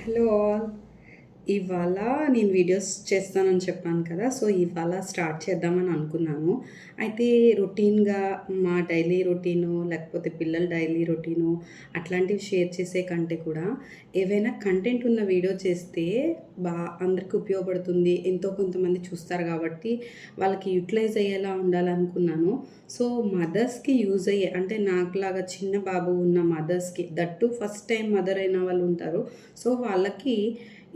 Hello all ఇవాళ నేను videos చేస్తానని చెప్పాను కదా సో ఇవాళ స్టార్ట్ చేద్దామని అనుకున్నాను. అయితే రొటీన్గా మా డైలీ రొటీను లేకపోతే పిల్లల డైలీ రొటీను అట్లాంటివి షేర్ చేసే కంటే కూడా ఏవైనా కంటెంట్ ఉన్న వీడియో చేస్తే బా అందరికి ఉపయోగపడుతుంది. ఎంతో కొంతమంది చూస్తారు కాబట్టి వాళ్ళకి యూటిలైజ్ అయ్యేలా ఉండాలనుకున్నాను. సో మదర్స్కి యూజ్ అయ్యే అంటే నాకులాగా చిన్న బాబు ఉన్న మదర్స్కి దట్టు ఫస్ట్ టైం మదర్ అయిన వాళ్ళు ఉంటారు. సో వాళ్ళకి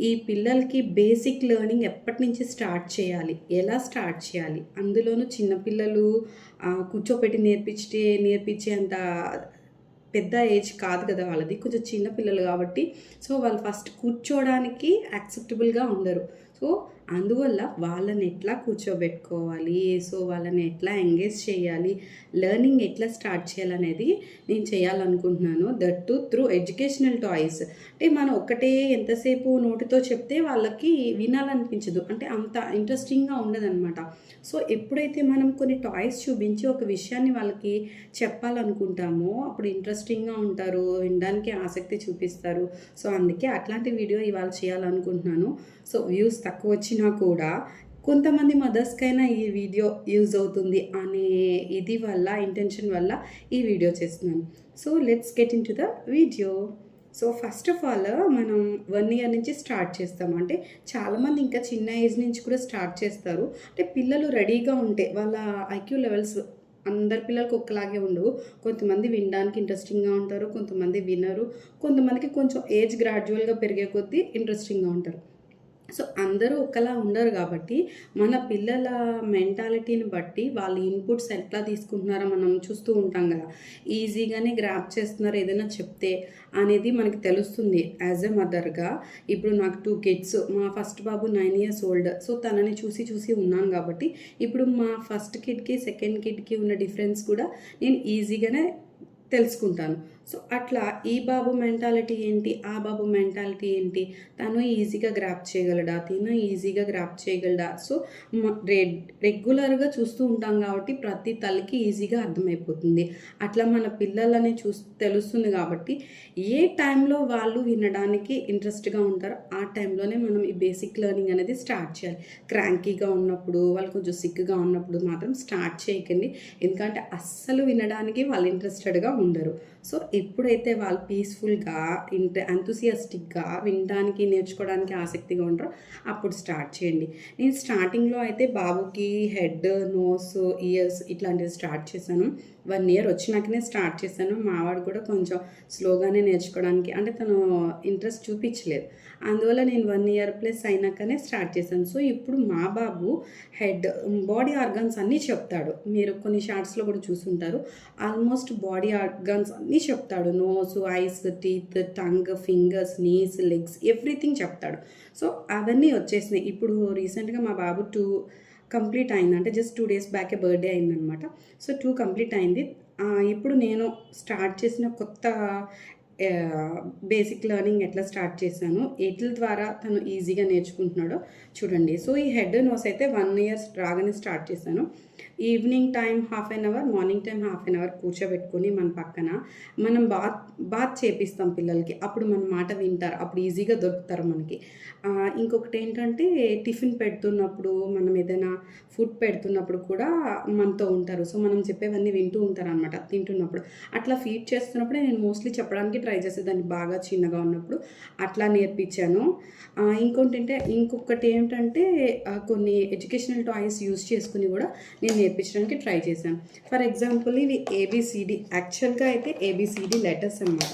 ఈ పిల్లలకి బేసిక్ లెర్నింగ్ ఎప్పటి నుంచి స్టార్ట్ చేయాలి? ఎలా స్టార్ట్ చేయాలి? అందులోనూ చిన్నపిల్లలు కూర్చోపెట్టి నేర్పించే నేర్పించే అంత పెద్ద ఏజ్ కాదు కదా వాళ్ళది. కొంచెం చిన్న పిల్లలు కాబట్టి సో వాళ్ళు ఫస్ట్ కూర్చోడానికి యాక్సెప్టబుల్గా ఉండరు. సో అందువల్ల వాళ్ళని ఎట్లా కూర్చోబెట్టుకోవాలి? సో వాళ్ళని ఎట్లా ఎంగేజ్ చేయాలి? లెర్నింగ్ ఎట్లా స్టార్ట్ చేయాలనేది నేను చేయాలనుకుంటున్నాను. That too through educational toys. అంటే మనం ఒక్కటే ఎంతసేపు నోటితో చెప్తే వాళ్ళకి వినాలనిపించదు. అంటే అంత ఇంట్రెస్టింగ్గా ఉండదన్నమాట. సో ఎప్పుడైతే మనం కొన్ని టాయ్స్ చూపించి ఒక విషయాన్ని వాళ్ళకి చెప్పాలనుకుంటామో అప్పుడు ఇంట్రెస్టింగ్గా ఉంటారు వినడానికి ఆసక్తి చూపిస్తారు. సో అందుకే అట్లాంటి వీడియో ఇవాళ చేయాలనుకుంటున్నాను. సో వ్యూస్ తక్కువ వచ్చి వచ్చినా కూడా కొంతమంది మదర్స్కైనా ఈ వీడియో యూజ్ అవుతుంది అనే ఇది వల్ల ఇంటెన్షన్ వల్ల ఈ వీడియో చేస్తున్నాను. So let's get into the video so first of all మనం వన్ ఇయర్ నుంచి స్టార్ట్ చేస్తాం. అంటే చాలామంది ఇంకా చిన్న ఏజ్ నుంచి కూడా స్టార్ట్ చేస్తారు. అంటే పిల్లలు రెడీగా ఉంటే వాళ్ళ ఐక్యూ లెవెల్స్ అందరి పిల్లలకు ఒక్కలాగే ఉండవు. కొంతమంది వినడానికి ఇంట్రెస్టింగ్గా ఉంటారు కొంతమంది వినరు. కొంతమందికి కొంచెం ఏజ్ గ్రాడ్యువల్గా పెరిగే కొద్దీ ఇంట్రెస్టింగ్గా ఉంటారు. సో అందరూ ఒకలా ఉండరు కాబట్టి మన పిల్లల మెంటాలిటీని బట్టి వాళ్ళ ఇన్పుట్స్ ఎట్లా తీసుకుంటున్నారో మనం చూస్తూ ఉంటాం కదా. ఈజీగానే గ్రాప్ చేస్తున్నారు ఏదైనా చెప్తే అనేది మనకి తెలుస్తుంది యాజ్ ఎ మదర్గా. ఇప్పుడు నాకు టూ కిడ్స్ మా ఫస్ట్ బాబు నైన్ ఇయర్స్ ఓల్డ్. సో తనని చూసి చూసి ఉన్నాను కాబట్టి ఇప్పుడు మా ఫస్ట్ కిడ్కి సెకండ్ కిడ్కి ఉన్న డిఫరెన్స్ కూడా నేను ఈజీగానే తెలుసుకుంటాను. సో అట్లా ఈ బాబు మెంటాలిటీ ఏంటి? ఆ బాబు మెంటాలిటీ ఏంటి? తను ఈజీగా గ్రాప్ చేయగలడా? తిను ఈజీగా గ్రాప్ చేయగలడా? సో రెడ్ రెగ్యులర్గా చూస్తూ ఉంటాం కాబట్టి ప్రతి తల్లికి ఈజీగా అర్థమైపోతుంది. అట్లా మన పిల్లలని చూ తెలుస్తుంది కాబట్టి ఏ టైంలో వాళ్ళు వినడానికి ఇంట్రెస్ట్గా ఉంటారో ఆ టైంలోనే మనం ఈ బేసిక్ లెర్నింగ్ అనేది స్టార్ట్ చేయాలి. క్రాంకీగా ఉన్నప్పుడు వాళ్ళు కొంచెం సిక్గా ఉన్నప్పుడు మాత్రం స్టార్ట్ చేయకండి. ఎందుకంటే అస్సలు వినడానికి వాళ్ళు ఇంట్రెస్టెడ్గా ఉండరు. సో ఎప్పుడైతే వాళ్ళు పీస్ఫుల్గా ఇంట ఎంతూసియాస్టిక్గా వినడానికి నేర్చుకోవడానికి ఆసక్తిగా ఉంటారో అప్పుడు స్టార్ట్ చేయండి. నేను స్టార్టింగ్లో అయితే బాబుకి హెడ్ నోస్ ఇయర్స్ ఇట్లాంటివి స్టార్ట్ చేశాను. వన్ ఇయర్ వచ్చినాకనే స్టార్ట్ చేశాను. మావాడు కూడా కొంచెం స్లోగానే నేర్చుకోవడానికి అంటే తను ఇంట్రెస్ట్ చూపించలేదు. అందువల్ల నేను వన్ ఇయర్ ప్లస్ అయినాకనే స్టార్ట్ చేశాను. సో ఇప్పుడు మా బాబు హెడ్ బాడీ ఆర్గన్స్ అన్నీ చెప్తాడు. మీరు కొన్ని షార్ట్స్లో కూడా చూసుంటారు. ఆల్మోస్ట్ బాడీ ఆర్గన్స్ అన్నీ చెప్తాడు. Nose eyes teeth tongue fingers knees legs everything చెప్తాడు. సో అవన్నీ వచ్చేసినాయి. ఇప్పుడు రీసెంట్గా మా బాబు టూ కంప్లీట్ అయింది. అంటే జస్ట్ టూ డేస్ బ్యాకే బర్త్డే అయిందనమాట సో టూ కంప్లీట్ అయింది. ఇప్పుడు నేను స్టార్ట్ చేసిన కొత్త బేసిక్ లెర్నింగ్ ఎట్లా స్టార్ట్ చేశాను? ఎట్ల ద్వారా తను ఈజీగా నేర్చుకుంటున్నాడో చూడండి. సో ఈ హెడ్ నోస్ అయితే వన్ ఇయర్స్ రాగానే స్టార్ట్ చేశాను. Evening time half an hour morning time half an hour కూర్చోబెట్టుకొని మన పక్కన మనం బాత్ బాత్ చేపిస్తాం పిల్లలకి. అప్పుడు మన మాట వింటారు. అప్పుడు ఈజీగా దొరుకుతారు మనకి. ఇంకొకటి ఏంటంటే టిఫిన్ పెడుతున్నప్పుడు మనం ఏదైనా ఫుడ్ పెడుతున్నప్పుడు కూడా మనతో ఉంటారు. సో మనం చెప్పేవన్నీ వింటూ ఉంటారు అనమాట తింటున్నప్పుడు. అట్లా ఫీడ్ చేస్తున్నప్పుడే నేను మోస్ట్లీ చెప్పడానికి ట్రై చేసేదాన్ని బాగా చిన్నగా ఉన్నప్పుడు. అట్లా నేర్పించాను. ఇంకోటి అంటే ఇంకొకటి ఏంటంటే కొన్ని ఎడ్యుకేషనల్ టాయ్స్ యూస్ చేసుకుని కూడా నేను నేర్పించడానికి ట్రై చేశాను. ఫర్ ఎగ్జాంపుల్ ఇవి ఏబిసిడి యాక్చువల్గా అయితే A B C D letters అన్నమాట.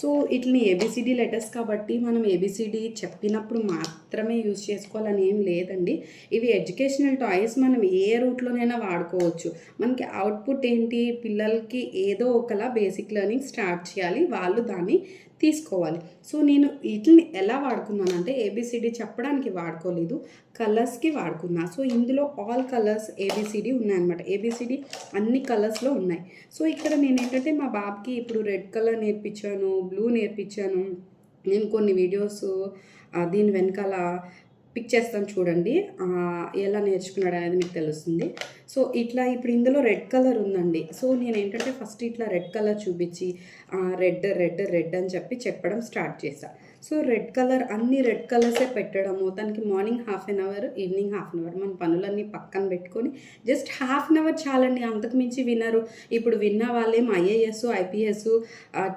So ఇట్లని A B C D letters కాబట్టి మనం ఏబిసిడి చెప్పినప్పుడు మాత్రమే యూజ్ చేసుకోవాలని ఏం లేదండి. ఇవి ఎడ్యుకేషనల్ టాయ్స్ మనం ఏ రూట్లోనైనా వాడుకోవచ్చు. మనకి అవుట్పుట్ ఏంటి? పిల్లలకి ఏదో ఒకలా బేసిక్ లెర్నింగ్ స్టార్ట్ చేయాలి. వాళ్ళు దాన్ని తీసుకోవాలి. సో నేను వీటిని ఎలా వాడుకున్నానంటే ఏబిసిడి చెప్పడానికి వాడుకోలేదు. కలర్స్కి వాడుకున్నా. సో ఇందులో all colours A B C D ఉన్నాయన్నమాట. ఏబిసిడి అన్ని కలర్స్లో ఉన్నాయి. సో ఇక్కడ నేను ఏంటంటే మా బాబుకి ఇప్పుడు రెడ్ కలర్ నేర్పించాను బ్లూ నేర్పించాను. నేను కొన్ని వీడియోస్ దీని వెనకాల పిక్ చేస్తాను చూడండి. ఎలా నేర్చుకున్నాడు అనేది మీకు తెలుస్తుంది. సో ఇట్లా ఇప్పుడు ఇందులో రెడ్ కలర్ ఉందండి. సో నేను ఏంటంటే ఫస్ట్ ఇట్లా రెడ్ కలర్ చూపించి రెడ్ రెడ్ రెడ్ అని చెప్పి చెప్పడం స్టార్ట్ చేశాను సో రెడ్ కలర్ అన్ని రెడ్ కలర్సే పెట్టడము. తనకి morning half an hour evening half an hour. మన పనులన్నీ పక్కన పెట్టుకొని జస్ట్ హాఫ్ అన్ అవర్ చాలండి. అంతకు మించి వినరు. ఇప్పుడు విన్న వాళ్ళేం ఐఏఎస్ ఐపీఎస్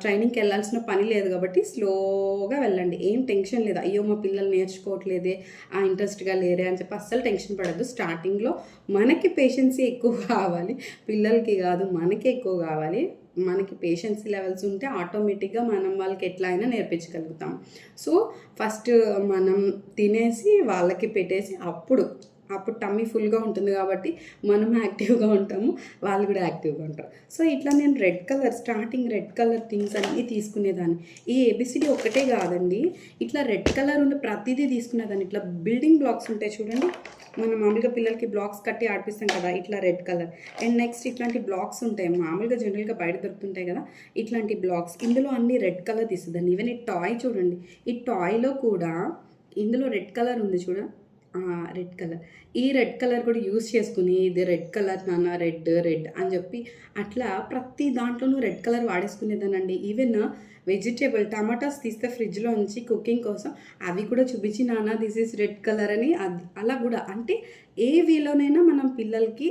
ట్రైనింగ్కి వెళ్ళాల్సిన పని లేదు కాబట్టి స్లోగా వెళ్ళండి. ఏం టెన్షన్ లేదు. అయ్యో మా పిల్లలు నేర్చుకోవట్లేదే ఆ ఇంట్రెస్ట్గా లేరే అని చెప్పి అస్సలు టెన్షన్ పడద్దు. స్టార్టింగ్లో మనకి పేషెన్సీ ఎక్కువ కావాలి. పిల్లలకి కాదు మనకి ఎక్కువ కావాలి. మనకి పేషెన్సీ లెవెల్స్ ఉంటే ఆటోమేటిక్గా మనం వాళ్ళకి ఎట్లా అయినా నేర్పించగలుగుతాం. సో ఫస్ట్ మనం తినేసి వాళ్ళకి పెట్టేసి అప్పుడు అప్పుడు టమ్మీ ఫుల్గా ఉంటుంది కాబట్టి మనం యాక్టివ్గా ఉంటాము వాళ్ళు కూడా యాక్టివ్గా ఉంటారు. సో ఇట్లా నేను red colour starting red colour things అన్నీ తీసుకునేదాన్ని. ఈ ఏబిసిడి ఒక్కటే కాదండి. ఇట్లా రెడ్ కలర్ ఉన్న ప్రతిదీ తీసుకునేదాన్ని. ఇట్లా బిల్డింగ్ బ్లాక్స్ ఉంటాయి చూడండి. మనం మామూలుగా పిల్లలకి బ్లాక్స్ కట్టి ఆడిపిస్తాం కదా ఇట్లా రెడ్ కలర్ అండ్ నెక్స్ట్ ఇట్లాంటి బ్లాక్స్ ఉంటాయి. మామూలుగా జనరల్గా బయట దొరుకుతుంటాయి కదా ఇట్లాంటి బ్లాక్స్ ఇందులో అన్ని రెడ్ కలర్ తీస్తుందండి ఈవెన్ ఈ టాయ్ చూడండి. ఈ టాయ్లో కూడా ఇందులో రెడ్ కలర్ ఉంది చూడ. Red colour. ఈ రెడ్ కలర్ కూడా యూస్ చేసుకుని ఇది రెడ్ కలర్ నాన్న రెడ్ రెడ్ అని చెప్పి అట్లా ప్రతి దాంట్లోనూ రెడ్ కలర్ వాడేసుకునేదానండి. ఈవెన్ వెజిటేబుల్ టమాటాస్ తీస్తే ఫ్రిడ్జ్లో ఉంచి కుకింగ్ కోసం అవి కూడా చూపించి నాన్న దిస్ ఈస్ రెడ్ కలర్ అని అది అలా కూడా. అంటే ఏ వేలోనైనా మనం పిల్లలకి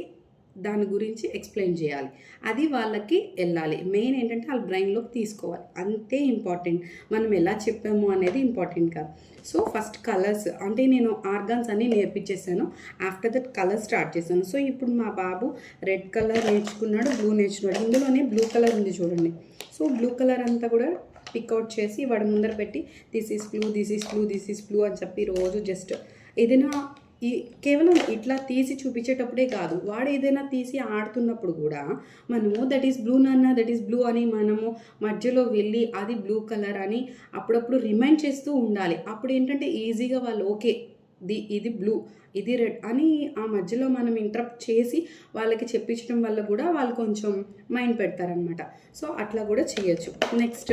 దాని గురించి ఎక్స్ప్లెయిన్ చేయాలి. అది వాళ్ళకి వెళ్ళాలి. మెయిన్ ఏంటంటే వాళ్ళ బ్రెయిన్లోకి తీసుకోవాలి. అంతే ఇంపార్టెంట్ మనం ఎలా చెప్పాము అనేది ఇంపార్టెంట్ కాదు. సో ఫస్ట్ కలర్స్ అంటే నేను ఆర్గాన్స్ అన్నీ నేర్పించేసాను. ఆఫ్టర్ దట్ కలర్ స్టార్ట్ చేశాను. సో ఇప్పుడు మా బాబు రెడ్ కలర్ నేర్చుకున్నాడు బ్లూ నేర్చుకున్నాడు. ఇందులోనే బ్లూ కలర్ ఉంది చూడండి. సో బ్లూ కలర్ అంతా కూడా పిక్అవుట్ చేసి వాడి ముందర పెట్టి this is blue this is blue this is blue అని చెప్పి రోజు జస్ట్ ఏదైనా ఈ కేవలం ఇట్లా తీసి చూపించేటప్పుడే కాదు వాడు ఏదైనా తీసి ఆడుతున్నప్పుడు కూడా మనము దట్ ఈస్ బ్లూ నాన్న దట్ ఈస్ బ్లూ అని మనము మధ్యలో వెళ్ళి అది బ్లూ కలర్ అని అప్పుడప్పుడు రిమైండ్ చేస్తూ ఉండాలి. అప్పుడు ఏంటంటే ఈజీగా వాళ్ళు ఓకే ది ఇది బ్లూ ఇది రెడ్ అని ఆ మధ్యలో మనం ఇంటరప్ట్ చేసి వాళ్ళకి చెప్పించడం వల్ల కూడా వాళ్ళు కొంచెం మైండ్ పెడతారనమాట సో అట్లా కూడా చేయొచ్చు. నెక్స్ట్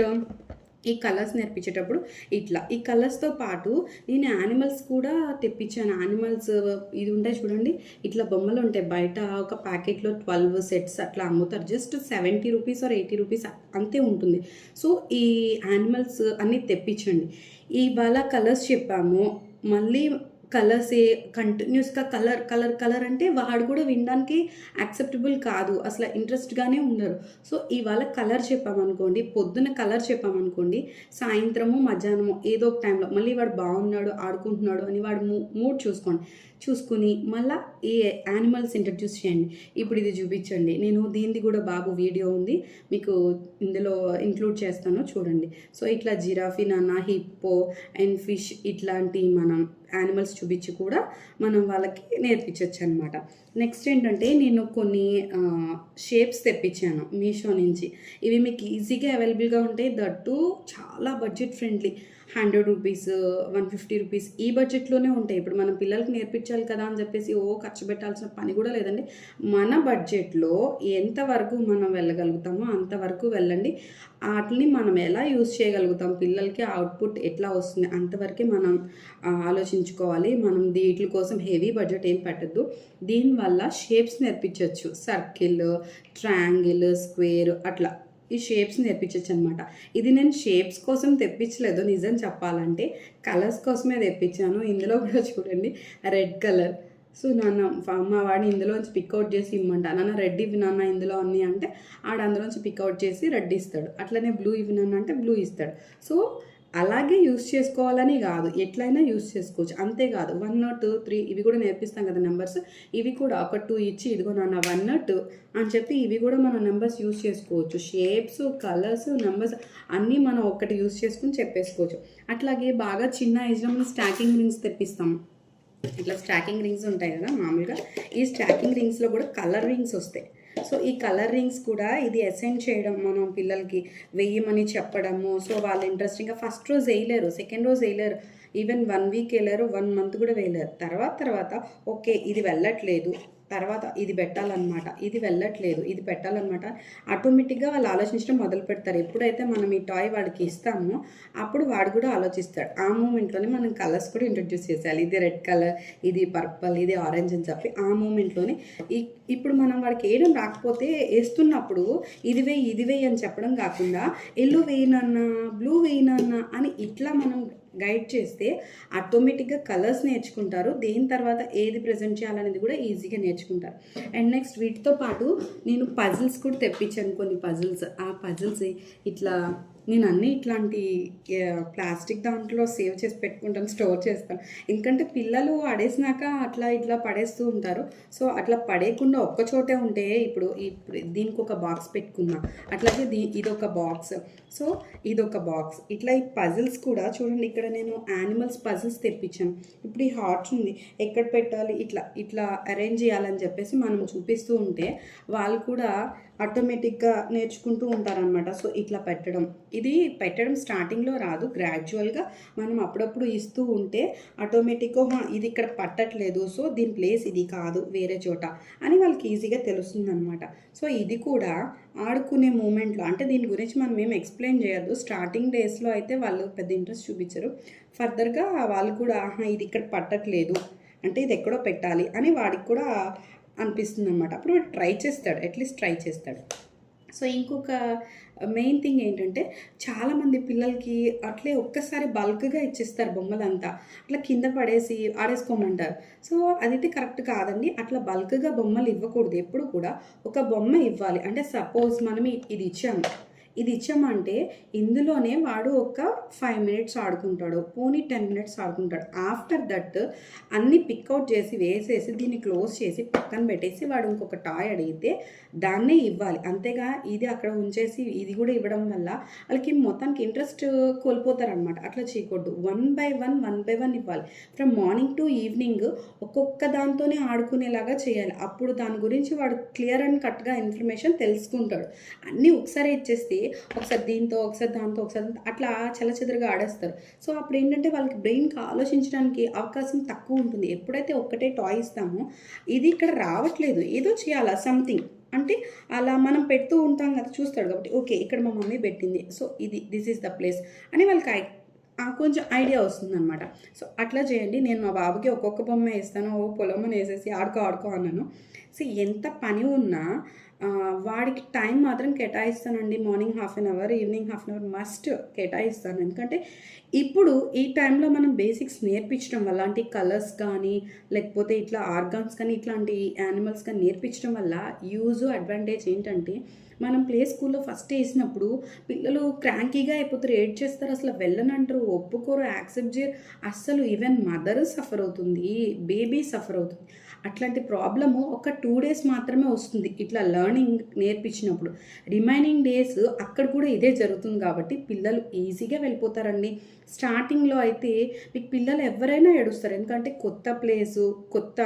ఈ కలర్స్ నేర్పించేటప్పుడు ఇట్లా. ఈ కలర్స్తో పాటు నేను యానిమల్స్ కూడా తెప్పించాను. యానిమల్స్ ఇది ఉంటాయి చూడండి ఇట్లా బొమ్మలు ఉంటాయి. బయట ఒక ప్యాకెట్లో ట్వెల్వ్ సెట్స్ అట్లా అమ్ముతారు. Just seventy rupees or eighty rupees అంతే ఉంటుంది. సో ఈ యానిమల్స్ అన్నీ తెప్పించండి. ఇవాళ కలర్స్ చెప్పాము. మళ్ళీ కలర్స్ ఏ కంటిన్యూస్గా కలర్ కలర్ కలర్ అంటే వాడు కూడా వినడానికి యాక్సెప్టబుల్ కాదు. అసలు ఇంట్రెస్ట్గానే ఉండరు. సో ఇవాళ కలర్ చెప్పామనుకోండి పొద్దున కలర్ చెప్పామనుకోండి సాయంత్రము మధ్యాహ్నము ఏదో ఒక టైంలో మళ్ళీ వాడు బాగున్నాడు ఆడుకుంటున్నాడు అని వాడు మూ మూడ్ చూసుకోండి. చూసుకుని మళ్ళీ ఈ యానిమల్స్ ఇంట్రడ్యూస్ చేయండి. ఇప్పుడు ఇది చూపించండి. నేను దీనిది కూడా బాబు వీడియో ఉంది. మీకు ఇందులో ఇంక్లూడ్ చేస్తాను. చూడండి. సో ఇట్లా జిరాఫీ నాన్న హిప్పో అండ్ ఫిష్ ఇట్లాంటి మనం యానిమల్స్ చూపించి కూడా మనం వాళ్ళకి నేర్పించవచ్చు అనమాట నెక్స్ట్ ఏంటంటే నేను కొన్ని షేప్స్ తెప్పించాను మీషో నుంచి. ఇవి మీకు ఈజీగా అవైలబుల్గా ఉంటాయి దట్టు చాలా budget friendly hundred rupees one fifty rupees ఈ బడ్జెట్లోనే ఉంటాయి. ఇప్పుడు మనం పిల్లలకి నేర్పించాలి కదా అని చెప్పేసి ఓ ఖర్చు పెట్టాల్సిన పని కూడా లేదండి. మన బడ్జెట్లో ఎంతవరకు మనం వెళ్ళగలుగుతామో అంతవరకు వెళ్ళండి. వాటిని మనం ఎలా యూజ్ చేయగలుగుతాం? పిల్లలకి అవుట్పుట్ ఎట్లా వస్తుంది? అంతవరకే మనం ఆలోచించుకోవాలి. మనం వీటి కోసం హెవీ బడ్జెట్ ఏం పెట్టద్దు. దీని వల్ల షేప్స్ నేర్పించవచ్చు సర్కిల్ ట్రయాంగిల్ స్క్వేర్ అట్లా. ఈ షేప్స్ నేర్పించవచ్చు అనమాట ఇది నేను షేప్స్ కోసం తెప్పించలేదు నిజం చెప్పాలంటే. కలర్స్ కోసమే తెప్పించాను. ఇందులో కూడా చూడండి రెడ్ కలర్ సో నాన్న ఫ- మా వాడిని ఇందులోంచి పికౌట్ చేసి ఇమ్మంట. నాన్న రెడ్ ఇవి నాన్న ఇందులో అన్నీ అంటే ఆడ అందులోంచి పికౌట్ చేసి రెడ్ ఇస్తాడు. అట్లనే బ్లూ ఇవి నాన్న అంటే బ్లూ ఇస్తాడు. సో అలాగే యూస్ చేసుకోవాలని కాదు. ఎట్లయినా యూస్ చేసుకోవచ్చు. అంతేకాదు వన్ టూ త్రీ ఇవి కూడా నేర్పిస్తాం కదా నెంబర్స్ ఇవి కూడా ఒక టూ ఇచ్చి ఇదిగో నాన్న వన్ టూ అని చెప్పి ఇవి కూడా మనం నెంబర్స్ యూస్ చేసుకోవచ్చు. షేప్స్ కలర్స్ నెంబర్స్ అన్నీ మనం ఒక్కటి యూస్ చేసుకుని చెప్పేసుకోవచ్చు. అట్లాగే బాగా చిన్న ఏజ్లో మనం స్టాకింగ్ రింగ్స్ తెప్పిస్తాం. ఇట్లా స్టాకింగ్ రింగ్స్ ఉంటాయి కదా మామూలుగా. ఈ స్టాకింగ్ రింగ్స్లో కూడా కలర్ రింగ్స్ వస్తాయి. సో ఈ కలర్ రింగ్స్ కూడా ఇది అసెండ్ చేయడం మనం పిల్లలకి వెయ్యమని చెప్పడము. సో వాళ్ళు ఇంట్రెస్టింగ్గా ఫస్ట్ రోజు వేయలేరు సెకండ్ రోజు వేయలేరు. ఈవెన్ వన్ వీక్ వెళ్ళారు వన్ మంత్ కూడా వేయలేరు. తర్వాత తర్వాత ఓకే ఇది వెళ్ళట్లేదు. తర్వాత ఇది పెట్టాలన్నమాట. ఇది వెళ్ళట్లేదు. ఇది పెట్టాలన్నమాట. ఆటోమేటిక్గా వాళ్ళు ఆలోచించడం మొదలు పెడతారు. ఎప్పుడైతే మనం ఈ టాయ్ వాడికి ఇస్తామో అప్పుడు వాడు కూడా ఆలోచిస్తాడు. ఆ మూమెంట్లోనే మనం కలర్స్ కూడా ఇంట్రడ్యూస్ చేసేయాలి. ఇది రెడ్ కలర్ ఇది పర్పల్ ఇది ఆరెంజ్ అని చెప్పి ఆ మూమెంట్లోనే ఇప్పుడు మనం వాడికి వేయడం రాకపోతే వేస్తున్నప్పుడు ఇది వేయి ఇది వేయి అని చెప్పడం కాకుండా ఎల్లో వేయనన్నా బ్లూ వేయనన్నా అని ఇట్లా మనం గైడ్ చేస్తే ఆటోమేటిక్గా కలర్స్ నేర్చుకుంటారు. దేని తర్వాత ఏది ప్రజెంట్ చేయాలనేది కూడా ఈజీగా నేర్చుకుంటారు. అండ్ నెక్స్ట్ వీటితో పాటు నేను పజిల్స్ కూడా తెప్పించాను కొన్ని పజిల్స్ ఆ పజిల్స్ ఇట్లా నేను అన్నీ ఇట్లాంటి ప్లాస్టిక్ దాంట్లో సేవ్ చేసి పెట్టుకుంటాను స్టోర్ చేస్తాను. ఎందుకంటే పిల్లలు ఆడేసినాక అట్లా ఇట్లా పడేస్తూ ఉంటారు. సో అట్లా పడేయకుండా ఒక్క చోటే ఉంటే ఇప్పుడు దీనికి ఒక బాక్స్ పెట్టుకున్నా అట్లాగే దీ ఇదొక బాక్స్. సో ఇదొక బాక్స్. ఇట్లా ఈ పజిల్స్ కూడా చూడండి ఇక్కడ నేను యానిమల్స్ పజిల్స్ తెప్పించాను. ఇప్పుడు ఈ హార్ట్స్ ఉంది ఎక్కడ పెట్టాలి ఇట్లా ఇట్లా అరేంజ్ చేయాలని చెప్పేసి మనం చూపిస్తూ ఉంటే వాళ్ళు కూడా ఆటోమేటిక్గా నేర్చుకుంటూ ఉంటారనమాట సో ఇట్లా పెట్టడం. ఇది పెట్టడం స్టార్టింగ్లో రాదు. గ్రాడ్యువల్గా మనం అప్పుడప్పుడు ఇస్తూ ఉంటే ఆటోమేటిక్గా "హా, ఇది ఇక్కడ పట్టట్లేదు. సో దీని ప్లేస్ ఇది కాదు వేరే చోట అని వాళ్ళకి ఈజీగా తెలుస్తుంది అనమాట సో ఇది కూడా ఆడుకునే మూమెంట్లో అంటే దీని గురించి మనం ఏం ఎక్స్ప్లెయిన్ చేయొద్దు. స్టార్టింగ్ డేస్లో అయితే వాళ్ళు పెద్ద ఇంట్రెస్ట్ చూపించరు. ఫర్దర్గా వాళ్ళు కూడా "ఆహా, ఇది ఇక్కడ పట్టట్లేదు. అంటే ఇది ఎక్కడో పెట్టాలి అని వాడికి కూడా అనిపిస్తుంది అనమాట అప్పుడు వాడు ట్రై చేస్తాడు అట్లీస్ట్ ట్రై చేస్తాడు. సో ఇంకొక మెయిన్ థింగ్ ఏంటంటే చాలామంది పిల్లలకి అట్లే ఒక్కసారి బల్క్గా ఇచ్చేస్తారు బొమ్మలంతా. అట్లా కింద పడేసి ఆడేసుకోమంటారు. సో అదైతే కరెక్ట్ కాదండి. అట్లా బల్క్గా బొమ్మలు ఇవ్వకూడదు. ఎప్పుడు కూడా ఒక బొమ్మ ఇవ్వాలి. అంటే సపోజ్ మనం ఇది ఇచ్చాము. ఇది ఇచ్చామంటే ఇందులోనే వాడు ఒక ఫైవ్ మినిట్స్ ఆడుకుంటాడు పోనీ టెన్ మినిట్స్ ఆడుకుంటాడు. ఆఫ్టర్ దట్ అన్ని పిక్అవుట్ చేసి వేసేసి దీన్ని క్లోజ్ చేసి పక్కన పెట్టేసి వాడు ఇంకొక టాయ్ అడిగితే దాన్నే ఇవ్వాలి. అంతేగా ఇది అక్కడ ఉంచేసి ఇది కూడా ఇవ్వడం వల్ల వాళ్ళకి మొత్తానికి ఇంట్రెస్ట్ కోల్పోతారనమాట అట్లా చేయకూడదు. One by one one by one ఇవ్వాలి. ఫ్రమ్ మార్నింగ్ టు ఈవినింగ్ ఒక్కొక్క దాంతోనే ఆడుకునేలాగా చేయాలి. అప్పుడు దాని గురించి వాడు క్లియర్ అండ్ కట్గా ఇన్ఫర్మేషన్ తెలుసుకుంటాడు. అన్నీ ఒకసారి ఇచ్చేస్తే ఒకసారి దీంతో ఒకసారి దాంతో ఒకసారి అట్లా చెలచెదరుగా ఆడేస్తారు. సో అప్పుడు ఏంటంటే వాళ్ళకి బ్రెయిన్కి ఆలోచించడానికి అవకాశం తక్కువ ఉంటుంది. ఎప్పుడైతే ఒక్కటే టాయ్ ఇస్తామో ఇది ఇక్కడ రావట్లేదు. ఏదో చేయాలా? సంథింగ్. అంటే అలా మనం పెడుతూ ఉంటాం కదా చూస్తాడు కాబట్టి ఓకే ఇక్కడ మా మమ్మీ పెట్టింది. సో ఇది దిస్ ఈస్ ద ప్లేస్ అని వాళ్ళకి ఐ- కొంచెం ఐడియా వస్తుంది అనమాట సో అట్లా చేయండి. నేను మా బాబుకి ఒక్కొక్క బొమ్మ వేస్తాను ఓ పొలమ్మని వేసేసి ఆడుకో ఆడుకో అన్నాను. సో ఎంత పని ఉన్నా వాడికి టైం మాత్రం కేటాయిస్తానండి. Morning half an hour evening half an hour must కేటాయిస్తాను. ఎందుకంటే ఇప్పుడు ఈ టైంలో మనం బేసిక్స్ నేర్పించడం వల్ల అంటే కలర్స్ కానీ లేకపోతే ఇట్లా ఆర్గాన్స్ కానీ ఇట్లాంటి యానిమల్స్ కానీ నేర్పించడం వల్ల యూజ్ అడ్వాంటేజ్ ఏంటంటే మనం ప్లే స్కూల్లో ఫస్ట్ వేసినప్పుడు పిల్లలు క్రాంకీగా అయిపోతారు ఏడ్ చేస్తారు అసలు వెళ్ళనంటారు ఒప్పుకోరు యాక్సెప్ట్ చేయరు. అస్సలు ఈవెన్ మదర్ సఫర్ అవుతుంది బేబీ సఫర్ అవుతుంది. అట్లాంటి ప్రాబ్లము ఒక టూ డేస్ మాత్రమే వస్తుంది. ఇట్లా లెర్నింగ్ నేర్పించినప్పుడు. రిమైనింగ్ డేస్ అక్కడ కూడా ఇదే జరుగుతుంది కాబట్టి పిల్లలు ఈజీగా వెళ్ళిపోతారండి. స్టార్టింగ్లో అయితే మీకు పిల్లలు ఎవరైనా ఏడుస్తారు. ఎందుకంటే కొత్త ప్లేసు కొత్త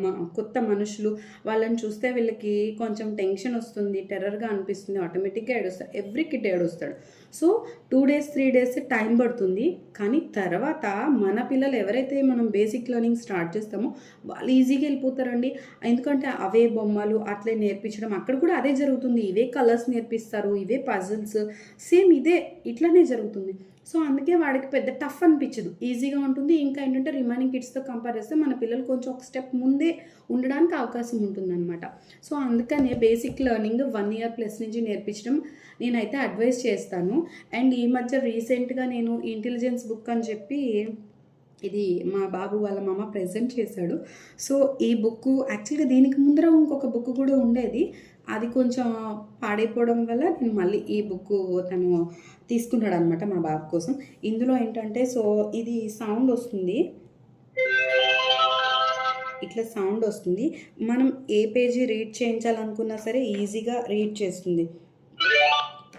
మ- కొత్త మనుషులు వాళ్ళని చూస్తే వీళ్ళకి కొంచెం టెన్షన్ వస్తుంది టెర్రర్గా అనిపిస్తుంది ఆటోమేటిక్గా ఏడుస్తారు. ఎవ్రీ కిడ్ ఏడుస్తాడు. So two days three days time పడుతుంది. కానీ తర్వాత మన పిల్లలు ఎవరైతే మనం బేసిక్ లెర్నింగ్ స్టార్ట్ చేస్తామో వాళ్ళు ఈజీగా అయిపోతారండి. ఎందుకంటే అవే బొమ్మలు అట్లే నేర్పించడం అక్కడ కూడా అదే జరుగుతుంది. ఇవే కలర్స్ నేర్పిస్తారు ఇవే పజిల్స్ సేమ్ ఇదే ఇట్లానే జరుగుతుంది. సో అందుకే వాడికి పెద్ద టఫ్ అనిపించదు. ఈజీగా ఉంటుంది. ఇంకా ఏంటంటే రిమైనింగ్ కిడ్స్తో కంపేర్ చేస్తే మన పిల్లలు కొంచెం ఒక స్టెప్ ముందే ఉండడానికి అవకాశం ఉంటుందన్నమాట. సో అందుకనే basic learning one year plus నుంచి నేర్పించడం నేనైతే అడ్వైస్ చేస్తాను. అండ్ ఈ మధ్య రీసెంట్గా నేను ఇంటెలిజెన్స్ బుక్ అని చెప్పి ఇది మా బాబు వాళ్ళ మామ ప్రజెంట్ చేశాడు. సో ఈ బుక్ యాక్చువల్గా దీనికి ముందర ఇంకొక బుక్ కూడా ఉండేది. అది కొంచెం పాడైపోవడం వల్ల నేను మళ్ళీ ఈ బుక్ తను తీసుకున్నాడు అనమాట మా బాబు కోసం. ఇందులో ఏంటంటే సో ఇది సౌండ్ వస్తుంది. ఇట్లా సౌండ్ వస్తుంది. మనం ఏ పేజీ రీడ్ చేయించాలనుకున్నా సరే ఈజీగా రీడ్ చేస్తుంది.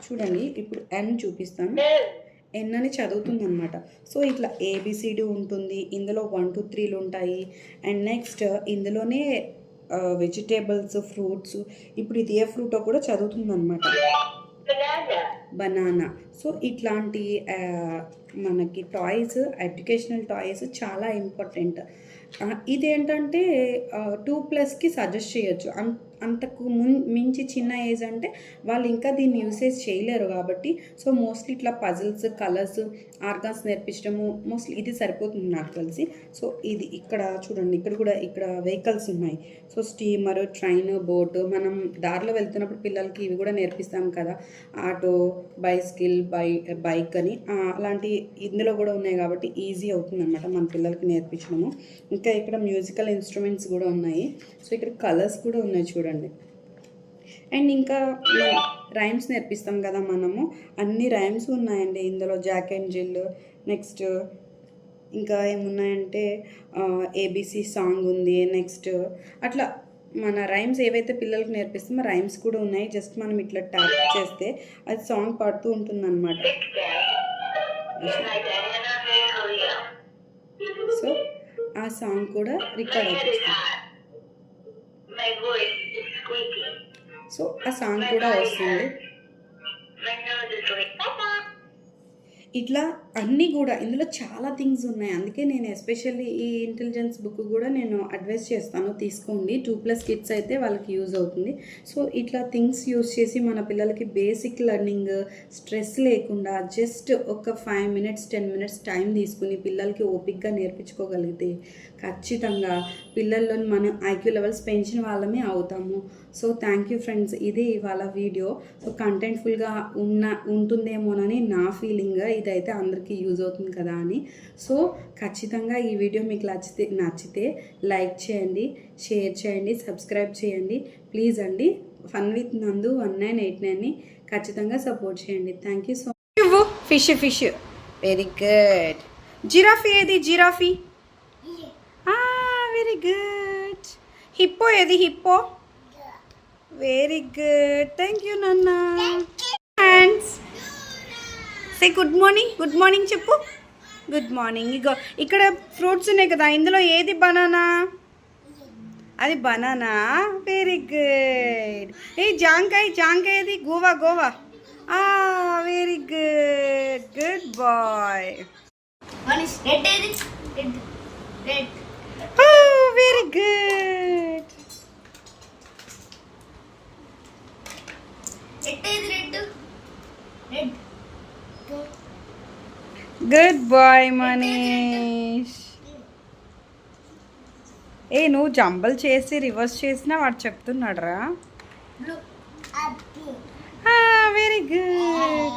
చూడండి ఇప్పుడు ఎన్ చూపిస్తాను. ఎన్ అని చదువుతుంది అనమాట సో ఇట్లా ఏబిసిడి ఉంటుంది ఇందులో వన్ టూ త్రీలు ఉంటాయి. అండ్ నెక్స్ట్ ఇందులోనే వెజిటేబుల్స్ ఫ్రూట్స్ ఇప్పుడు ఇది ఏ ఫ్రూటో కూడా చదువుతుంది అనమాట బనానా. సో ఇట్లాంటి మనకి టాయ్స్ ఎడ్యుకేషనల్ టాయ్స్ చాలా ఇంపార్టెంట్. ఇదేంటంటే టూ ప్లస్కి సజెస్ట్ చేయొచ్చు. అండ్ అంతకు మున్ మించి చిన్న ఏజ్ అంటే వాళ్ళు ఇంకా దీన్ని యూసేజ్ చేయలేరు కాబట్టి సో మోస్ట్లీ ఇట్లా పజిల్స్ కలర్స్ ఆర్గాన్స్ నేర్పించడము మోస్ట్లీ ఇది సరిపోతుంది నాకు తెలిసి. సో ఇది ఇక్కడ చూడండి ఇక్కడ కూడా ఇక్కడ వెహికల్స్ ఉన్నాయి. సో స్టీమర్ ట్రైన్ బోట్ మనం దారిలో వెళ్తున్నప్పుడు పిల్లలకి ఇవి కూడా నేర్పిస్తాం కదా. ఆటో బైస్కిల్ బై బైక్ అని. అలాంటి ఇందులో కూడా ఉన్నాయి కాబట్టి ఈజీ అవుతుంది అనమాట మన పిల్లలకి నేర్పించడము. ఇంకా ఇక్కడ మ్యూజికల్ ఇన్స్ట్రుమెంట్స్ కూడా ఉన్నాయి. సో ఇక్కడ కలర్స్ కూడా ఉన్నాయి చూడండి. అండ్ ఇంకా రైమ్స్ నేర్పిస్తాం కదా మనము. అన్ని రైమ్స్ ఉన్నాయండి. ఇందులో జాక్ అండ్ జిల్ నెక్స్ట్ ఇంకా ఏమున్నాయంటే ఏబీసీ సాంగ్ ఉంది నెక్స్ట్ అట్లా మన రైమ్స్ ఏవైతే పిల్లలకు నేర్పిస్తామో రైమ్స్ కూడా ఉన్నాయి. జస్ట్ మనం ఇట్లా ట్యాప్ చేస్తే అది సాంగ్ పాడుతూ ఉంటుంది అనమాట సో ఆ సాంగ్ కూడా రికార్డ్ అవుతుంది సో ఆ సాంగ్ కూడా వస్తుంది ఇట్లా అన్నీ కూడా ఇందులో చాలా థింగ్స్ ఉన్నాయి. అందుకే నేను ఎస్పెషల్లీ ఈ ఇంటెలిజెన్స్ బుక్ కూడా నేను అడ్వైస్ చేస్తాను. తీసుకోండి. టూ ప్లస్ కిడ్స్ అయితే వాళ్ళకి యూజ్ అవుతుంది. సో ఇట్లా థింగ్స్ యూజ్ చేసి మన పిల్లలకి బేసిక్ లెర్నింగ్ స్ట్రెస్ లేకుండా జస్ట్ ఒక five minutes ten minutes time తీసుకుని పిల్లలకి ఓపిక్గా నేర్పించుకోగలిగితే ఖచ్చితంగా పిల్లల్లో మనం ఐక్యూ లెవెల్స్ పెంచిన వాళ్ళమే అవుతాము. So thank you friends. ఇది ఇవాళ వీడియో. సో కంటెంట్ఫుల్గా ఉన్న ఉంటుందేమోనని నా ఫీలింగ్. ఇదైతే అందరికీ యూజ్ అవుతుంది కదా అని. సో ఖచ్చితంగా ఈ వీడియో మీకు నచ్చితే నచ్చితే లైక్ చేయండి షేర్ చేయండి సబ్స్క్రైబ్ చేయండి. ప్లీజ్ అండి fun with Nandu one nine eight నైన్ని ఖచ్చితంగా సపోర్ట్ చేయండి. Thank you so fish fish. Very good giraffe ఏది? జిరాఫీ? వెరీ గుడ్ హిప్పో ఏది? Hippo? Very good thank you నాన్న hands say good morning good morning చెప్పు. Good morning ఇగో ఇక్కడ fruits ఉన్నాయి కదా ఇందులో ఏది బనానా అది బనానా వెరీ గుడ్ ఏ జాంకాయ జాంకాయ ఏది? Guava guava. Very good good boy. Very good red. Good boy Manish ఏ నువ్వు జంబల్ చేసి రివర్స్ చేసినా వాడు చెప్తున్నాడు రా. Very good